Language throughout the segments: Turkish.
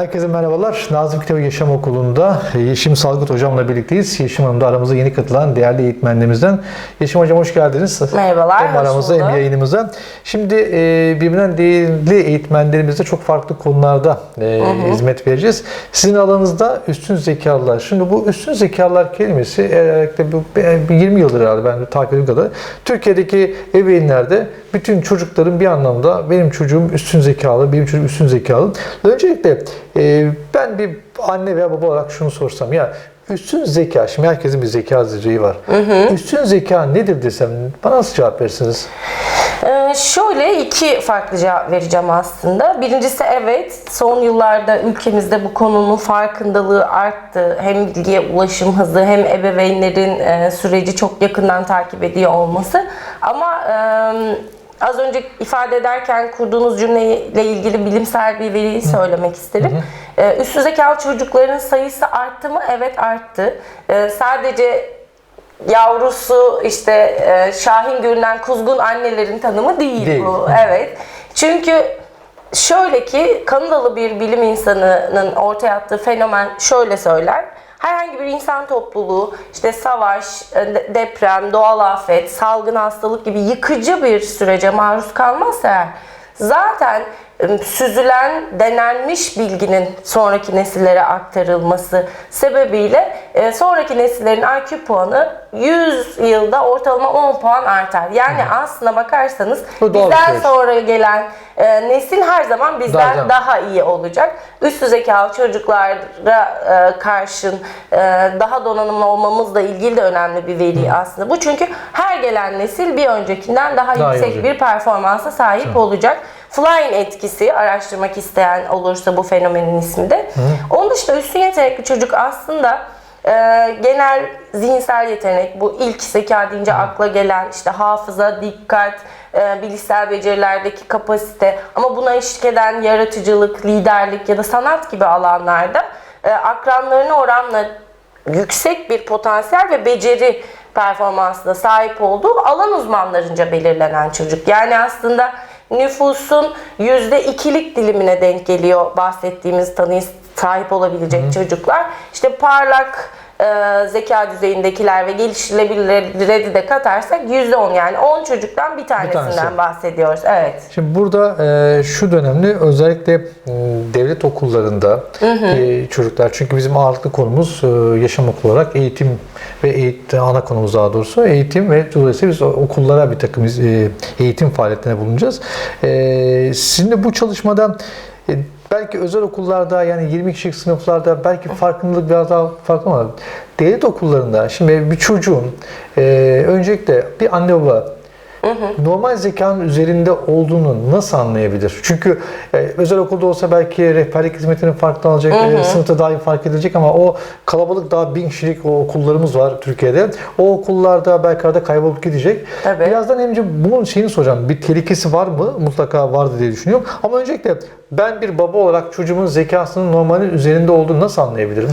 Herkese merhabalar. Nazım Kitabı Yaşam Okulu'nda Yeşim Salgıt Hocam'la birlikteyiz. Yeşim Hanım da aramıza yeni katılan değerli eğitmenlerimizden. Yeşim Hocam hoş geldiniz. Merhabalar, Hem aramıza hem yayınımıza. Şimdi e, birbirinden değerli eğitmenlerimizle çok farklı konularda e, hizmet vereceğiz. Sizin alanınızda üstün zekalılar. Şimdi bu üstün zekalılar kelimesi özellikle bu bir 20 yıldır herhalde ben takip ettiğim kadar Türkiye'deki ebeveynlerde bütün çocukların bir anlamda benim çocuğum üstün zekalı, benim çocuğum üstün zekalı. Öncelikle e, ben bir anne veya baba olarak şunu sorsam ya üstün zeka, şimdi herkesin bir zeka düzeyi var. Üstün zeka nedir desem bana nasıl cevap verirsiniz? Ee, şöyle iki farklı cevap vereceğim aslında. Birincisi evet son yıllarda ülkemizde bu konunun farkındalığı arttı. Hem bilgiye ulaşım hızı hem ebeveynlerin e, süreci çok yakından takip ediyor olması. Ama e, az önce ifade ederken kurduğunuz cümleyle ilgili bilimsel bir veriyi söylemek isterim. E, üstü zekalı çocukların sayısı arttı mı? Evet arttı. E, sadece yavrusu işte e, şahin görünen kuzgun annelerin tanımı değil, Değil. bu. Evet. Çünkü şöyle ki Kanadalı bir bilim insanının ortaya attığı fenomen şöyle söyler. Herhangi bir insan topluluğu işte savaş, e, de- deprem, doğal afet, salgın hastalık gibi yıkıcı bir sürece maruz kalmazsa zaten süzülen, denenmiş bilginin sonraki nesillere aktarılması sebebiyle e, sonraki nesillerin IQ puanı 100 yılda ortalama 10 puan artar. Yani aslına bakarsanız Bu bizden sonra gelen e, nesil her zaman bizden Daha- daha, iyi olacak. Üst zekalı çocuklara e, karşın e, daha donanımlı olmamızla ilgili de önemli bir veri aslında. Bu çünkü her gelen nesil bir öncekinden daha, Daha iyi yüksek olacak. bir performansa sahip olacak. Flying etkisi araştırmak isteyen olursa bu fenomenin ismi de. Onun dışında üstün yetenekli çocuk aslında e, genel zihinsel yetenek bu ilk zeka deyince akla gelen işte hafıza, dikkat, e, bilişsel becerilerdeki kapasite ama buna eşlik eden yaratıcılık, liderlik ya da sanat gibi alanlarda e, akranlarına oranla yüksek bir potansiyel ve beceri performansına sahip olduğu alan uzmanlarınca belirlenen çocuk. Yani aslında nüfusun %2'lik dilimine denk geliyor bahsettiğimiz tanıya sahip olabilecek çocuklar. İşte parlak e, zeka düzeyindekiler ve geliştirilebilirleri de katarsak %10 yani 10 çocuktan bir tanesinden tanesi. bahsediyoruz. Evet. Şimdi burada e, şu dönemli özellikle m, devlet okullarında e, çocuklar çünkü bizim ağırlıklı konumuz e, yaşam okulu olarak eğitim ve eğitim, ana konumuz daha doğrusu eğitim ve dolayısıyla biz okullara bir takım e, eğitim faaliyetlerine bulunacağız. E, şimdi bu çalışmada e, belki özel okullarda yani 20 kişilik sınıflarda belki farkındalık biraz daha farklı ama devlet okullarında şimdi bir çocuğun e, öncelikle bir anne baba normal zekanın üzerinde olduğunu nasıl anlayabilir? Çünkü e, özel okulda olsa belki rehberlik hizmetini farklı alacak, e, sınıfta daha iyi fark edilecek ama o kalabalık daha bin kişilik o okullarımız var Türkiye'de. O okullarda belki arada kaybolup gidecek. Tabii. Birazdan önce bunun şeyini soracağım. Bir tehlikesi var mı? Mutlaka vardı diye düşünüyorum. Ama öncelikle ben bir baba olarak çocuğumun zekasının normalin üzerinde olduğunu nasıl anlayabilirim?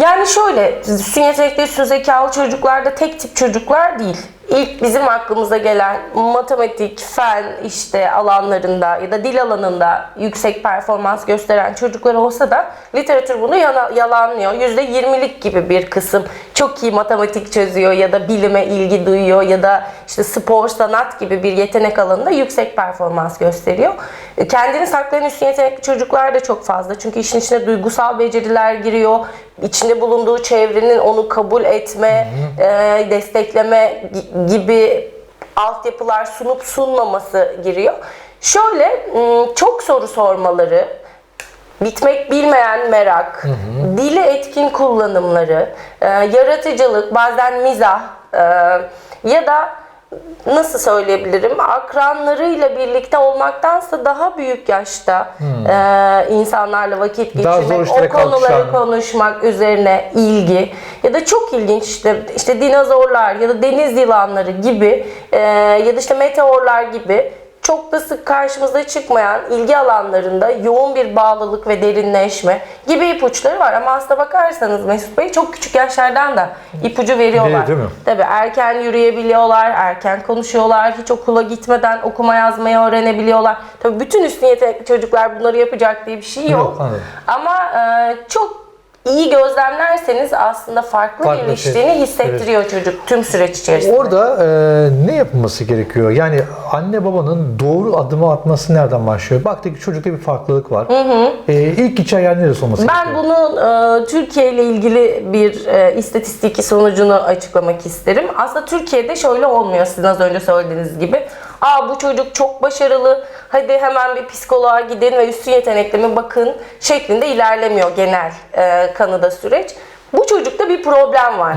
Yani şöyle, üstün yetenekli, üstün zekalı çocuklarda tek tip çocuklar değil. İlk bizim aklımıza gelen matematik, fen işte alanlarında ya da dil alanında yüksek performans gösteren çocuklar olsa da literatür bunu yalanlıyor. %20'lik gibi bir kısım çok iyi matematik çözüyor ya da bilime ilgi duyuyor ya da işte spor, sanat gibi bir yetenek alanında yüksek performans gösteriyor. E, Kendini saklayan üstün yetenekli çocuklar da çok fazla. Çünkü işin içine duygusal beceriler giriyor. İçinde bulunduğu çevrenin onu kabul etme, e, destekleme gibi altyapılar sunup sunmaması giriyor. Şöyle m, çok soru sormaları, bitmek bilmeyen merak, dili etkin kullanımları, e, yaratıcılık, bazen mizah e, ya da nasıl söyleyebilirim akranlarıyla birlikte olmaktansa daha büyük yaşta e, insanlarla vakit Hmm. Daha geçirmek, o konuları kalkışan. konuşmak üzerine ilgi ya da çok ilginç işte işte dinozorlar ya da deniz yılanları gibi e, ya da işte meteorlar gibi çok da sık karşımıza çıkmayan ilgi alanlarında yoğun bir bağlılık ve derinleşme gibi ipuçları var. Ama aslına bakarsanız Mesut Bey çok küçük yaşlardan da ipucu veriyorlar. Veriyor, değil mi? Tabii erken yürüyebiliyorlar, erken konuşuyorlar, hiç okula gitmeden okuma yazmayı öğrenebiliyorlar. Tabii bütün üstün yetenekli çocuklar bunları yapacak diye bir şey yok. Yok, anladım. Ama e, çok iyi gözlemlerseniz aslında farklı, Farklı geliştiğini şey. hissettiriyor çocuk tüm süreç içerisinde. Orada e, ne yapılması gerekiyor? Yani anne babanın doğru adımı atması nereden başlıyor? Baktık çocukta bir farklılık var. E, ilk iki ayar neresi olması Ben gerekiyor? bunun e, Türkiye ile ilgili bir e, istatistik sonucunu açıklamak isterim. Aslında Türkiye'de şöyle olmuyor sizin az önce söylediğiniz gibi. Aa bu çocuk çok başarılı. Hadi hemen bir psikoloğa gidin ve üstün yetenekle mi bakın şeklinde ilerlemiyor genel e, kanıda süreç. Bu çocukta bir problem var.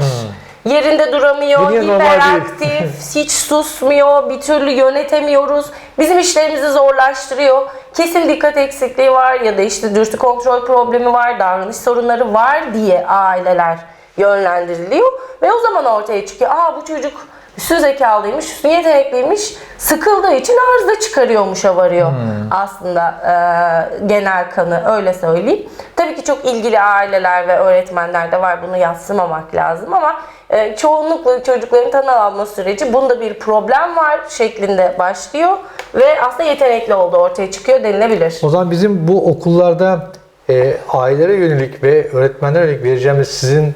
Yerinde duramıyor, Dünya hiperaktif, hiç susmuyor, bir türlü yönetemiyoruz. Bizim işlerimizi zorlaştırıyor. Kesin dikkat eksikliği var ya da işte dürtü kontrol problemi var, davranış sorunları var diye aileler yönlendiriliyor. Ve o zaman ortaya çıkıyor. Aa bu çocuk üstün zekalıymış, üstün yetenekliymiş, sıkıldığı için arıza çıkarıyormuşa varıyor aslında e, genel kanı öyle söyleyeyim. Tabii ki çok ilgili aileler ve öğretmenler de var bunu yatsımamak lazım ama e, çoğunlukla çocukların tanı alma süreci bunda bir problem var şeklinde başlıyor ve aslında yetenekli olduğu ortaya çıkıyor denilebilir. O zaman bizim bu okullarda e, ailelere yönelik ve öğretmenlere yönelik vereceğimiz sizin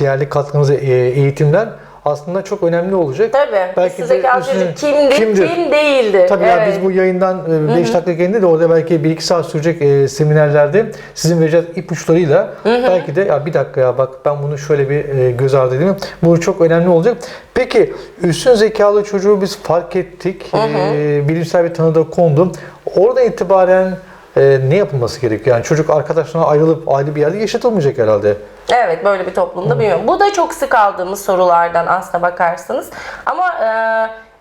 değerli katkınız e, eğitimler aslında çok önemli olacak. Tabii. Belki de üstüne- çocuk kimdir, kim değildir. Tabii ya Evet. biz bu yayından 5 dakika geldiğinde de orada belki 1-2 saat sürecek e, seminerlerde sizin vereceğiniz ipuçlarıyla belki de ya bir dakika ya bak ben bunu şöyle bir e, göz ardı edeyim. Bu çok önemli olacak. Peki üstün zekalı çocuğu biz fark ettik. E, bilimsel bir tanıda kondu. Oradan itibaren e, ne yapılması gerekiyor? Yani çocuk arkadaşlarına ayrılıp ayrı bir yerde yaşatılmayacak herhalde. Evet böyle bir toplumda bilmiyorum. Bu da çok sık aldığımız sorulardan aslına bakarsanız. Ama e,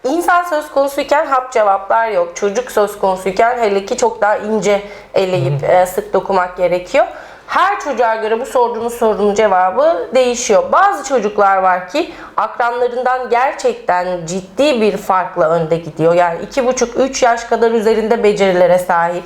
insan söz konusuyken hap cevaplar yok. Çocuk söz konusuyken hele ki çok daha ince eleyip e, sık dokumak gerekiyor. Her çocuğa göre bu sorduğunuz sorunun cevabı değişiyor. Bazı çocuklar var ki akranlarından gerçekten ciddi bir farkla önde gidiyor. Yani 2,5-3 yaş kadar üzerinde becerilere sahip.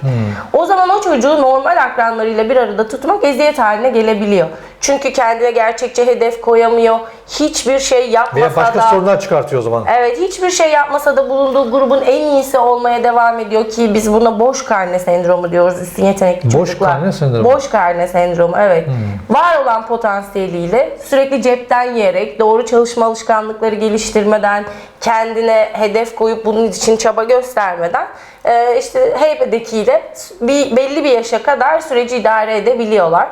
O zaman o çocuğu normal akranlarıyla bir arada tutmak eziyet haline gelebiliyor. Çünkü kendine gerçekçi hedef koyamıyor. Hiçbir şey Veya yapmasa başka da sorunlar çıkartıyor o zaman. Evet hiçbir şey yapmasa da bulunduğu grubun en iyisi olmaya devam ediyor ki biz buna boş karne sendromu diyoruz üstün yetenekli Boş çocuklar. karne sendromu. Boş karne sendromu evet. Var olan potansiyeliyle sürekli cepten yiyerek doğru çalışma alışkanlıkları geliştirmeden kendine hedef koyup bunun için çaba göstermeden e, işte heybedekiyle bir belli bir yaşa kadar süreci idare edebiliyorlar.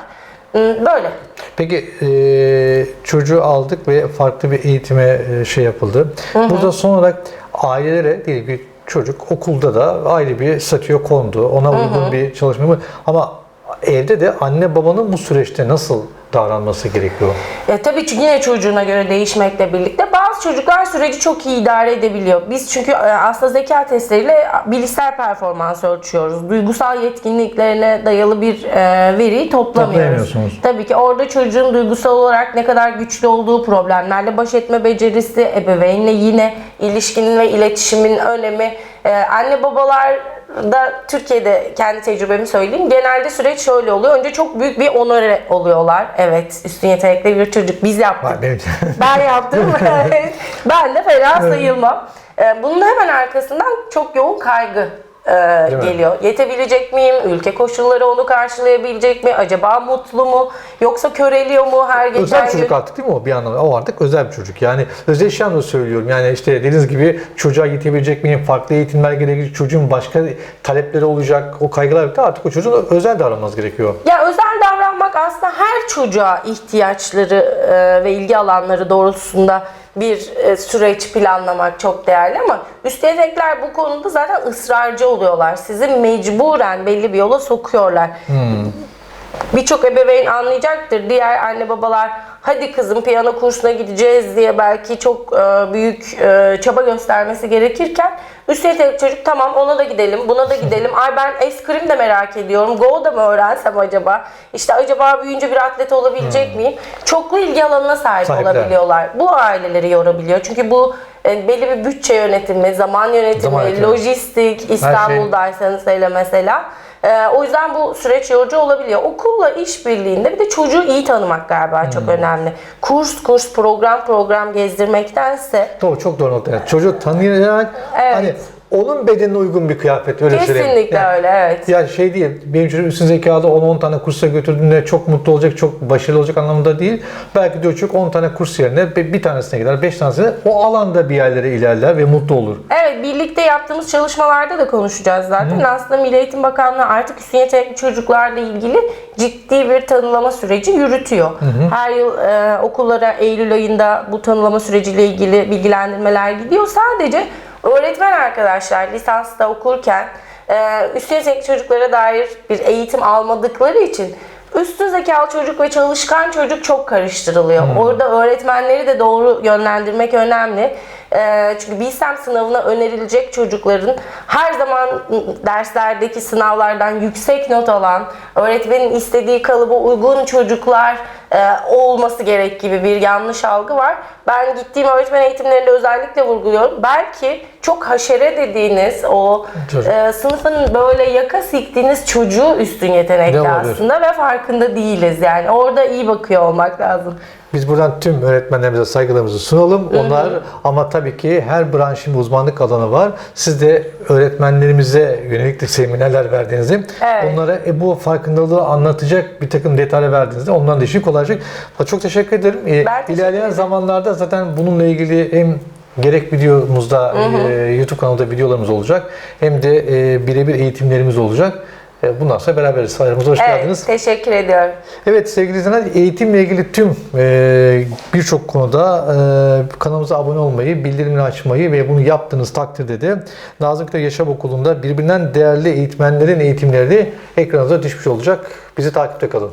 Hmm, Böyle. Peki e, çocuğu aldık ve farklı bir eğitime e, şey yapıldı. Burada son olarak ailelere diyelim ki çocuk okulda da ayrı bir statüye kondu. Ona uygun bir çalışma mı? Ama evde de anne babanın bu süreçte nasıl davranması gerekiyor? Ya tabii ki yine çocuğuna göre değişmekle birlikte çocuklar süreci çok iyi idare edebiliyor. Biz çünkü e, aslında zeka testleriyle bilişsel performans ölçüyoruz. Duygusal yetkinliklerine dayalı bir e, veriyi toplamıyoruz. Tabii ki orada çocuğun duygusal olarak ne kadar güçlü olduğu, problemlerle baş etme becerisi, ebeveynle yine ilişkinin ve iletişimin önemi, e, anne babalar da Türkiye'de kendi tecrübemi söyleyeyim. Genelde süreç şöyle oluyor. Önce çok büyük bir onore oluyorlar. Evet, üstün yetenekli bir çocuk. Biz yaptık. Var benim- Ben yaptım. ben de fena sayılmam. Ee, Bunun hemen arkasından çok yoğun kaygı e, geliyor. Yetebilecek miyim? Ülke koşulları onu karşılayabilecek mi? Acaba mutlu mu? Yoksa köreliyor mu her geçen özel gün? çocuk artık değil mi o bir anlamda? O artık özel bir çocuk. Yani özel yaşamda söylüyorum. Yani işte dediğiniz gibi çocuğa yetebilecek miyim? Farklı eğitimler gerekecek. Çocuğun başka talepleri olacak. O kaygılar birlikte artık o çocuğun özel davranması gerekiyor. Ya özel çocuğa ihtiyaçları e, ve ilgi alanları doğrultusunda bir e, süreç planlamak çok değerli ama üst yetenekler bu konuda zaten ısrarcı oluyorlar. Sizi mecburen belli bir yola sokuyorlar. Birçok ebeveyn anlayacaktır. Diğer anne babalar hadi kızım piyano kursuna gideceğiz diye belki çok e, büyük e, çaba göstermesi gerekirken üst yetenekli çocuk tamam ona da gidelim buna da gidelim. Ay ben eskrim de merak ediyorum. Go da mı öğrensem acaba? İşte acaba büyüyünce bir atlet olabilecek miyim? Çoklu ilgi alanına sahip Sahipler. olabiliyorlar. Bu aileleri yorabiliyor. Çünkü bu e, belli bir bütçe yönetimi, zaman yönetimi, Zaman yönetimi. lojistik, İstanbul'daysanız hele mesela. E, o yüzden bu süreç yorucu olabiliyor. Okulla işbirliğinde bir de çocuğu iyi tanımak galiba çok önemli. Kurs kurs, program program gezdirmektense Doğru çok doğru nokta. Yani çocuğu tanıyarak Evet. hani onun bedenine uygun bir kıyafet öyle söyleyeyim. kesinlikle Yani- öyle evet. Ya şey değil, benim çocuğum üstün zekalı 10-10 tane kursa götürdüğünde çok mutlu olacak, çok başarılı olacak anlamında değil. Belki diyor çocuk 10 tane kurs yerine bir tanesine gider, 5 tanesine o alanda bir yerlere ilerler ve mutlu olur. Evet, birlikte yaptığımız çalışmalarda da konuşacağız zaten. Aslında Milli Eğitim Bakanlığı artık üstün yetenekli çocuklarla ilgili ciddi bir tanılama süreci yürütüyor. Her yıl e, okullara Eylül ayında bu tanılama süreciyle ilgili bilgilendirmeler gidiyor. Sadece öğretmen arkadaşlar lisansta okurken e, üstün yetenekli çocuklara dair bir eğitim almadıkları için Üstün zekalı çocuk ve çalışkan çocuk çok karıştırılıyor. Orada öğretmenleri de doğru yönlendirmek önemli. Ee, çünkü bilsem sınavına önerilecek çocukların her zaman derslerdeki sınavlardan yüksek not alan, öğretmenin istediği kalıba uygun çocuklar e, olması gerek gibi bir yanlış algı var. Ben gittiğim öğretmen eğitimlerinde özellikle vurguluyorum. Belki çok haşere dediğiniz o Çocuk. e, sınıfın böyle yaka siktiğiniz çocuğu üstün yetenekli aslında ve farkında değiliz yani. Orada iyi bakıyor olmak lazım. Biz buradan tüm öğretmenlerimize saygılarımızı sunalım. Onlar ama tabii ki her branşın uzmanlık alanı var. Siz de öğretmenlerimize yönelik de seminerler verdiğinizde Evet. onlara e, bu farkındalığı anlatacak bir takım detaylar verdiğinizde onların da işi kolayacak. Çok teşekkür ederim. E, Ben teşekkür İlerleyen ederim. zamanlarda zaten bununla ilgili hem gerek videomuzda, e, YouTube kanalında videolarımız olacak hem de e, birebir eğitimlerimiz olacak. E, bundan sonra beraberiz. Aramıza hoş Evet, geldiniz. teşekkür ediyorum. Evet sevgili izleyenler eğitimle ilgili tüm e, birçok konuda e, kanalımıza abone olmayı, bildirimleri açmayı ve bunu yaptığınız takdirde de Nazım Yaşam Okulu'nda birbirinden değerli eğitmenlerin eğitimleri de ekranınıza düşmüş olacak. Bizi takipte kalın.